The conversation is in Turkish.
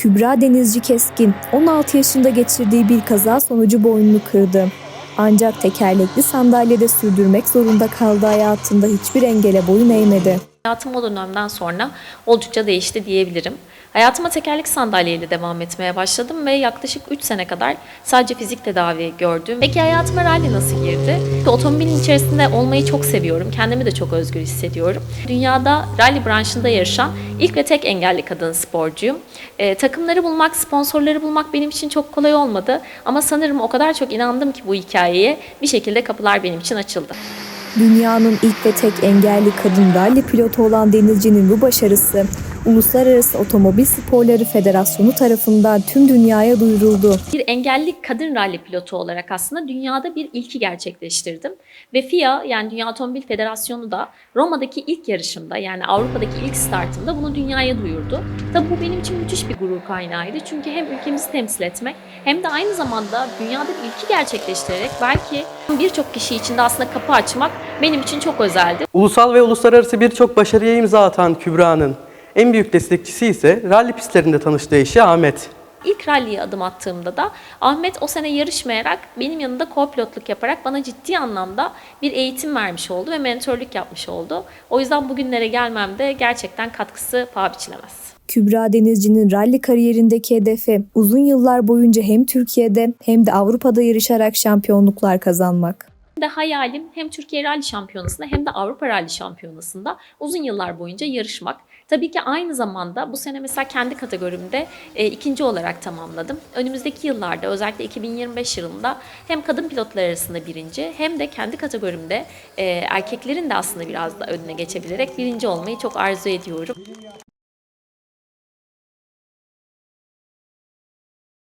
Kübra Denizci Keskin 16 yaşında geçirdiği bir kaza sonucu boynunu kırdı. Ancak tekerlekli sandalyede sürdürmek zorunda kaldığı hayatında hiçbir engele boyun eğmedi. Hayatım o dönemden sonra oldukça değişti diyebilirim. Hayatıma tekerlek sandalyeyle devam etmeye başladım ve yaklaşık 3 sene kadar sadece fizik tedavi gördüm. Peki hayatıma rally nasıl girdi? Otomobilin içerisinde olmayı çok seviyorum. Kendimi de çok özgür hissediyorum. Dünyada rally branşında yarışan ilk ve tek engelli kadın sporcuyum. Ee, takımları bulmak, sponsorları bulmak benim için çok kolay olmadı. Ama sanırım o kadar çok inandım ki bu hikayeye bir şekilde kapılar benim için açıldı. Dünyanın ilk ve tek engelli kadın ralli pilotu olan Denizci'nin bu başarısı Uluslararası Otomobil Sporları Federasyonu tarafından tüm dünyaya duyuruldu. Bir engelli kadın ralli pilotu olarak aslında dünyada bir ilki gerçekleştirdim. Ve FIA yani Dünya Otomobil Federasyonu da Roma'daki ilk yarışımda yani Avrupa'daki ilk startımda bunu dünyaya duyurdu. Tabi bu benim için müthiş bir gurur kaynağıydı. Çünkü hem ülkemizi temsil etmek hem de aynı zamanda dünyada bir ilki gerçekleştirerek belki birçok kişi için de aslında kapı açmak benim için çok özeldi. Ulusal ve uluslararası birçok başarıya imza atan Kübra'nın en büyük destekçisi ise ralli pistlerinde tanıştığı eşi Ahmet. İlk ralliye adım attığımda da Ahmet o sene yarışmayarak benim yanında co-pilotluk yaparak bana ciddi anlamda bir eğitim vermiş oldu ve mentorluk yapmış oldu. O yüzden bugünlere gelmemde gerçekten katkısı paha biçilemez. Kübra Denizci'nin ralli kariyerindeki hedefi uzun yıllar boyunca hem Türkiye'de hem de Avrupa'da yarışarak şampiyonluklar kazanmak. De hayalim hem Türkiye Rally Şampiyonası'nda hem de Avrupa Rally Şampiyonası'nda uzun yıllar boyunca yarışmak. Tabii ki aynı zamanda bu sene mesela kendi kategorimde e, ikinci olarak tamamladım. Önümüzdeki yıllarda özellikle 2025 yılında hem kadın pilotlar arasında birinci hem de kendi kategorimde e, erkeklerin de aslında biraz da önüne geçebilerek birinci olmayı çok arzu ediyorum.